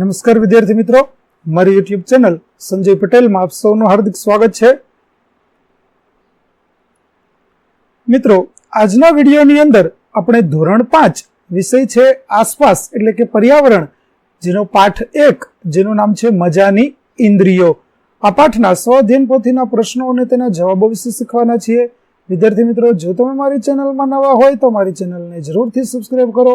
નમસ્કાર વિદ્યાર્થી મિત્રો. મારી યુટ્યુબ ચેનલ સંજય પટેલમાં આપ સૌનું હાર્દિક સ્વાગત છે. મિત્રો, આજના વિડીયોની અંદર આપણે ધોરણ પાંચ વિષય છે આસપાસ, એટલે કે પર્યાવરણ, જેનો પાઠ એક, જેનું નામ છે મજાની ઇન્દ્રિયો. આ પાઠના સ્વાધ્યન પોથીના પ્રશ્નો અને તેના જવાબો વિશે શીખવાના છીએ. વિદ્યાર્થી મિત્રો, જો તમે મારી ચેનલમાં નવા હોય તો મારી ચેનલને જરૂરથી સબસ્ક્રાઈબ કરો.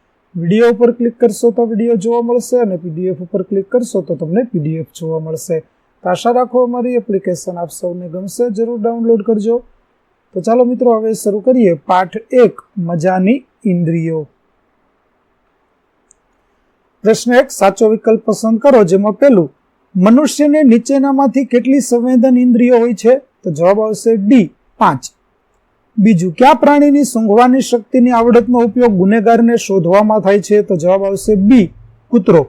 વીડિયો ઉપર ક્લિક કરશો તો વીડિયો જોવા મળશે અને પીડીએફ ઉપર ક્લિક કરશો તો તમને પીડીએફ જોવા મળશે. તો આશા રાખો અમારી એપ્લિકેશન આપ સૌને ગમશે, જરૂર ડાઉનલોડ કરજો. તો ચાલો મિત્રો, હવે શરૂ કરીએ પાઠ એક, મજાની ઇન્દ્રિયો. પ્રશ્ન એક, સાચો વિકલ્પ પસંદ કરો, જેમાં પહેલું, મનુષ્યને નીચેનામાંથી કેટલી સંવેદન ઇન્દ્રિયો હોય છે? તો જવાબ આવશે ડી, પાંચ. બીજું, કયા પ્રાણીની સૂંઘવાની શક્તિની આવડતનો ઉપયોગ ગુનેગારને શોધવામાં થાય છે? તો જવાબ આવશે, બી, કૂતરો.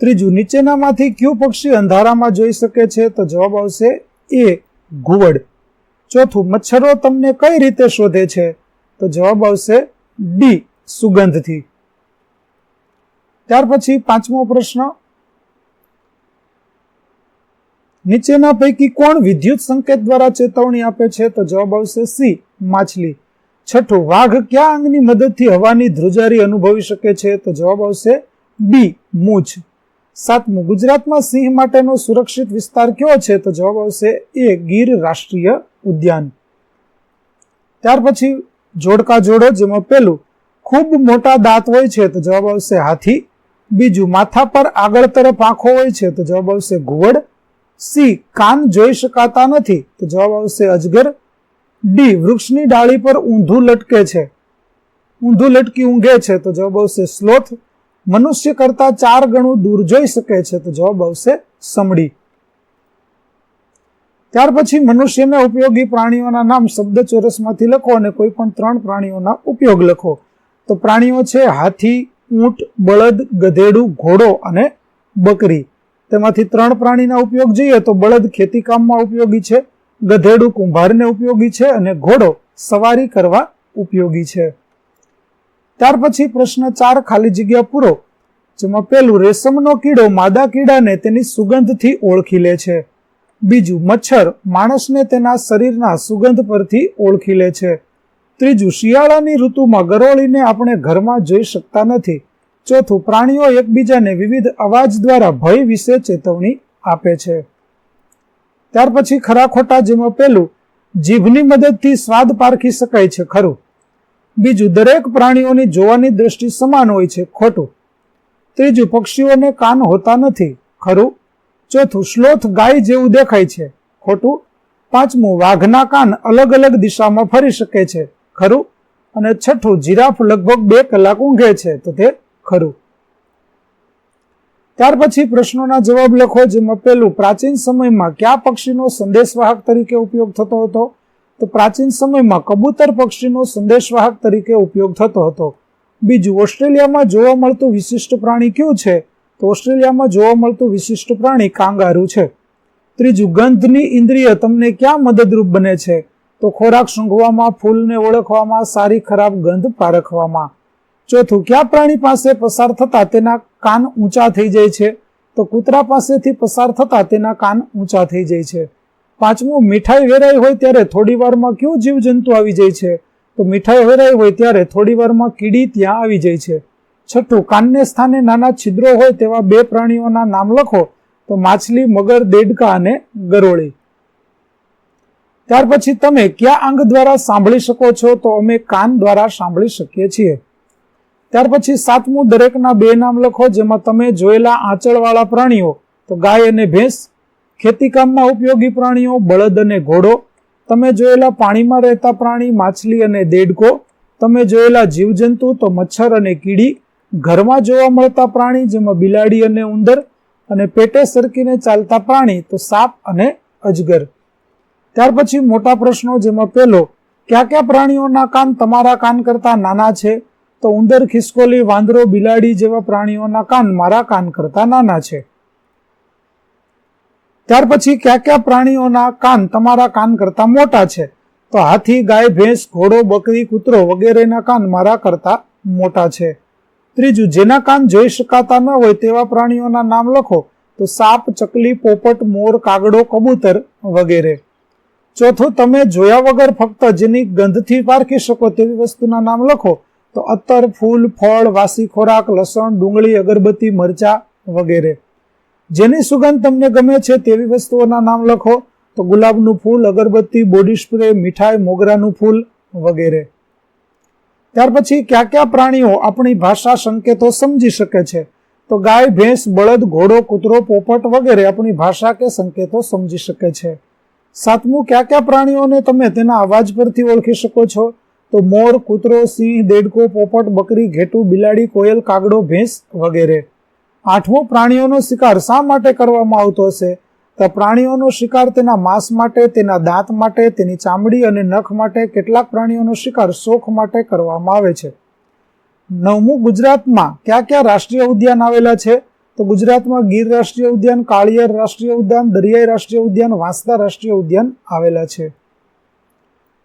ત્રીજું, નીચેનામાંથી કયું પક્ષી અંધારામાં જોઈ શકે છે? તો જવાબ આવશે, એ, ઘુવડ. ચોથું, મચ્છરો તમને કઈ રીતે શોધે છે? તો જવાબ આવશે, ડી, સુગંધથી. ત્યાર પછી પાંચમો પ્રશ્ન નીચેના પૈકી કોણ વિદ્યુત સંકેત દ્વારા ચેતવણી આપે છે? તો જવાબ આવશે સી, માછલી. છઠ્ઠું, વાઘ કયા અંગની મદદથી હવાની ધ્રુજારી અનુભવી શકે છે? તો જવાબ આવશે બી, મૂછ. સાતમું, ગુજરાતમાં સિંહ માટેનો સુરક્ષિત વિસ્તાર કયો છે? તો જવાબ આવશે એ, ગીર રાષ્ટ્રીય ઉદ્યાન. ત્યાર પછી જોડકા જોડો, જેમાં પેલું ખૂબ મોટા દાંત હોય છે? તો જવાબ આવશે હાથી. બીજું, માથા પર આગળ તરફ આંખો હોય છે? તો જવાબ આવશે ઘુવડ. સી, કાન જોઈ શકાતા નથી? તો જવાબ આવશે અજગર. ડી, વૃક્ષની ડાળી પર ઊંધું લટકે છે. ઊંધું લટકી ઊંઘે છે, તો જવાબ આવશે સ્લોથ. મનુષ્ય કરતા ચાર ગણું દૂર જોઈ શકે છે, તો જવાબ આવશે સમડી. ત્યાર પછી મનુષ્યને ઉપયોગી પ્રાણીઓના નામ શબ્દ ચોરસમાંથી લખો અને કોઈ પણ ત્રણ પ્રાણીઓના ઉપયોગ લખો. તો પ્રાણીઓ છે હાથી, ઊંટ, બળદ, ગધેડું, ઘોડો અને બકરી. તેમાંથી ત્રણ પ્રાણીના ઉપયોગ જોઈએ તો બળદ ખેતીકામમાં ઉપયોગી છે, ગધેડું કુંભારને ઉપયોગી છે અને ઘોડો સવારી કરવા ઉપયોગી છે. ત્યાર પછી પ્રશ્ન ચાર ખાલી જગ્યા પૂરો, જેમાં પેલું રેશમનો કીડો માદા કીડાને તેની સુગંધથી ઓળખી લે છે. બીજું, મચ્છર માણસને તેના શરીરના સુગંધ પરથી ઓળખી લે છે. ત્રીજું, શિયાળાની ઋતુમાં ગરોળીને આપણે ઘરમાં જોઈ શકતા નથી. ચોથું, પ્રાણીઓ એકબીજાને વિવિધ અવાજ દ્વારા ભય વિશે ચેતવણી આપે છે. ત્યાર પછી ખરા ખોટા જેમાં પેલું, જીભની મદદથી સ્વાદ પારખી શકાય છે, ખરું. બીજું, દરેક પ્રાણીઓની જોવાની દ્રષ્ટિ સમાન હોય છે, ખોટું. ત્રીજું, પક્ષીઓને કાન હોતા નથી, ખરું. ચોથું, શ્લોથ ગાય જેવું દેખાય છે, ખોટું. પાંચમું, વાઘના કાન અલગ અલગ દિશામાં ફરી શકે છે, ખરું. અને છઠ્ઠું, જીરાફ લગભગ બે કલાક ઊંઘે છે, તો તે ખરું. ત્યાર પછી પ્રશ્નોના જવાબ લખો, જેમાં પહેલું, પ્રાચીન સમયમાં કયા પક્ષીનો સંદેશવાહક તરીકે ઉપયોગ થતો હતો? તો પ્રાચીન સમયમાં કબૂતર પક્ષીનો સંદેશવાહક તરીકે ઉપયોગ થતો હતો. બીજું, ઓસ્ટ્રેલિયામાં જોવા મળતું વિશિષ્ટ પ્રાણી કયું છે? તો ઓસ્ટ્રેલિયામાં જોવા મળતું વિશિષ્ટ પ્રાણી કાંગારૂ છે. ત્રીજું, ગંધની ઇન્દ્રિય તમને ક્યાં મદદરૂપ બને છે? તો ખોરાક સૂંઘવામાં, ફૂલને ઓળખવામાં, સારી ખરાબ ગંધ પારખવામાં. ચોથું કયા પ્રાણી પાસે પસાર થતા તેના કાન ઊંચા થઈ જાય છે, તો કૂતરા પાસેથી પસાર થતા તેના કાન ઊંચા થઈ જાય છે. પાંચમું, મીઠાઈ વેરાઈ હોય ત્યારે થોડી વારમાં કયું જીવજંતુ આવી જાય છે? તો મીઠાઈ વેરાઈ હોય ત્યારે થોડી વારમાં કીડી ત્યાં આવી જાય છે. છઠ્ઠું, કાનને સ્થાને નાના છિદ્રો હોય તેવા બે પ્રાણીઓના નામ લખો, તો માછલી, મગર, દેડકા અને ગરોળી. ત્યાર પછી તમે કયા અંગ દ્વારા સાંભળી શકો છો? તો અમે કાન દ્વારા સાંભળી શકીએ છીએ. ત્યાર પછી સાતમું દરેકના બે નામ લખો, જેમાં તમે જોયેલા આંચળવાળા પ્રાણીઓ, તો ગાય અને ભેંસ, ખેતીકામમાં ઉપયોગી પ્રાણીઓ, બળદ અને ઘોડો, તમે જોયેલા પાણીમાં રહેતા પ્રાણી, માછલી અને દેડકો, તમે જોયેલા જીવજંતુ, તો મચ્છર અને કીડી, ઘરમાં જોવા મળતા પ્રાણી, જેમાં બિલાડી અને ઉંદર, અને પેટે સરકીને ચાલતા પ્રાણી, તો સાપ અને અજગર. ત્યાર પછી મોટા પ્રશ્નો, જેમાં પહેલો કયા કયા પ્રાણીઓના કાન તમારા કાન કરતા નાના છે? તો ઉંદર ખિસકોલી, વાંદરો, બિલાડી જેવા પ્રાણીઓના કાન મારા કાન કરતા નાના છે. ત્યાર પછી કયા કયા પ્રાણીઓના કાન તમારા કાન કરતા મોટા છે? તો હાથી, ગાય, ભેંસ, ઘોડો, બકરી, કૂતરો વગેરેના કાન મારા કરતા મોટા છે. ત્રીજું, જેના કાન જોઈ શકાતા ન હોય તેવા પ્રાણીઓના નામ લખો. તો સાપ, ચકલી, પોપટ, મોર, કાગડો, કબૂતર વગેરે. ચોથું, તમે જોયા વગર ફક્ત જેની ગંધથી પારખી શકો તેવી વસ્તુના નામ લખો. તો અત્તર ફૂલ, ફળ, વાસી ખોરાક, લસણ, ડુંગળી, અગરબત્તી, મરચા વગેરે. જેની સુગંધ તમને ગમે છે તેવી વસ્તુઓના નામ લખો. તો ગુલાબનું ફૂલ, અગરબત્તી, બોડી સ્પ્રે, મીઠાઈ, મોગરાનું ફૂલ વગેરે. ત્યાર પછી કયા કયા પ્રાણીઓ આપણી ભાષા સંકેતો સમજી શકે છે? તો ગાય, ભેંસ, બળદ, ઘોડો, કૂતરો, પોપટ વગેરે આપણી ભાષા કે સંકેતો સમજી શકે છે. સાતમું કયા કયા પ્રાણીઓને તમે તેના અવાજ પરથી ઓળખી શકો છો? તો મોર, કૂતરો, સિંહ, દેડકો, પોપટ, બકરી, ઘેટું, બિલાડી, કોયલ, કાગડો, ભેંસ વગેરે. આઠમો પ્રાણીઓનો શિકાર શા માટે કરવામાં આવતો હશે? તો પ્રાણીઓનો શિકાર તેના માંસ માટે, તેના દાંત માટે, તેની ચામડી અને નખ માટે કેટલાક પ્રાણીઓનો શિકાર શોખ માટે કરવામાં આવે છે. નવમું, ગુજરાતમાં કયા કયા રાષ્ટ્રીય ઉદ્યાન આવેલા છે? તો ગુજરાતમાં ગીર રાષ્ટ્રીય ઉદ્યાન, કાળિયર રાષ્ટ્રીય ઉદ્યાન, દરિયાઈ રાષ્ટ્રીય ઉદ્યાન, વાંસદા રાષ્ટ્રીય ઉદ્યાન આવેલા છે.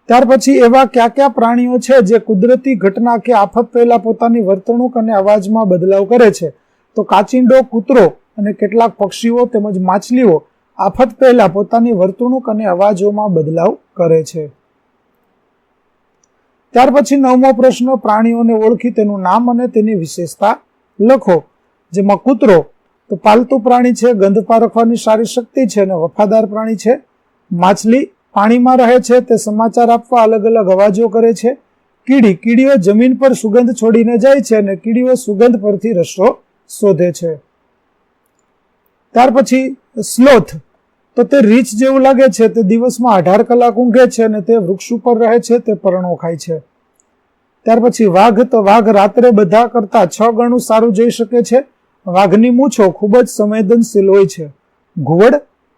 ત્યાર પછી એવા કયા કયા પ્રાણીઓ છે જે કુદરતી ઘટના કે આફત પહેલા પોતાની વર્તણૂક અને અવાજમાં બદલાવ કરે છે? તો કાચિંડો, કૂતરો અને કેટલાક પક્ષીઓ તેમજ માછલીઓ આફત પહેલા પોતાની વર્તણૂક અને અવાજોમાં બદલાવ કરે છે. ત્યાર પછી નવમો પ્રશ્ન, પ્રાણીઓને ઓળખી તેનું નામ અને તેની વિશેષતા લખો. જેમાં કૂતરો તો પાલતુ પ્રાણી છે ગંધ પારખવાની સારી શક્તિ છે અને વફાદાર પ્રાણી છે. માછલી પાણીમાં રહે છે તે સમાચાર આપવા અલગ અલગ અવાજો કરે છે. કીડી, કીડીઓ જમીન પર સુગંધ છોડીને જાય છે અને કીડીઓ સુગંધ પરથી રસો શોધે છે. ત્યાર પછી સ્લોથ, તો તે રીંછ જેવું લાગે છે, તે દિવસમાં અઢાર કલાક ઊંઘે છે અને તે વૃક્ષ ઉપર રહે છે, તે પરણો ખાય છે. ત્યાર પછી વાઘ, તો વાઘ રાત્રે બધા કરતા છ ગણું સારું જઈ શકે છે. વાઘની મૂછો ખૂબ જ સંવેદનશીલ હોય છે. ઘુવડ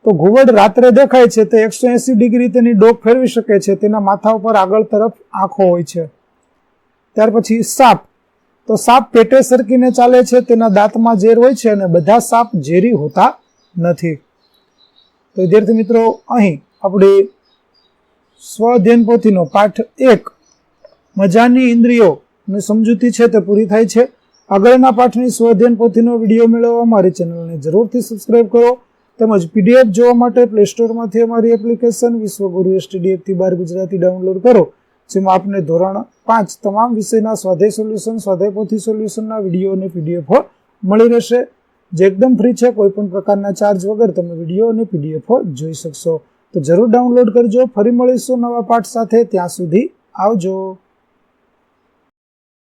તો ઘુવડ રાત્રે દેખાય છે તે એકસો એસી ડિગ્રી તેની ડોક ફેરવી શકે છે. તેના માથા ઉપર આગળ તરફ આંખો હોય છે. ત્યાર પછી સાપ. તો સાપ પેટે સરકીને ચાલે છે, તેના દાંતમાં ઝેર હોય છે અને બધા સાપ ઝેરી હોતા નથી. તો વિદ્યાર્થી મિત્રો, અહીં આપણે સ્વ અધ્યયન પોથીનો પાઠ એક, મજાની ઇન્દ્રિયો ની સમજૂતી છે તે પૂરી થાય છે. આગળના પાઠની સ્વ અધ્યયન પોથીનો વીડિયો મેળવવા મારી ચેનલને જરૂરથી સબસ્ક્રાઈબ કરો. તેમજ પીડીએફ જોવા માટે પ્લે સ્ટોરમાંથી અમારી એપ્લિકેશન વિશ્વગુરુ એસટીડીએફથી બાર ગુજરાતી ડાઉનલોડ કરો, જેમાં આપને ધોરણ પાંચ તમામ વિષયના સ્વાધ્યાય સોલ્યુશન સ્વાધ્યાય પોથી સોલ્યુશનના વીડિયો અને પીડીએફો મળી રહેશે. જે એકદમ ફ્રી છે, કોઈ પણ પ્રકારના ચાર્જ વગર તમે વીડિયો અને પીડીએફો જોઈ શકશો. તો જરૂર ડાઉનલોડ કરજો. ફરી મળીશું નવા પાઠ સાથે. ત્યાં સુધી આવજો.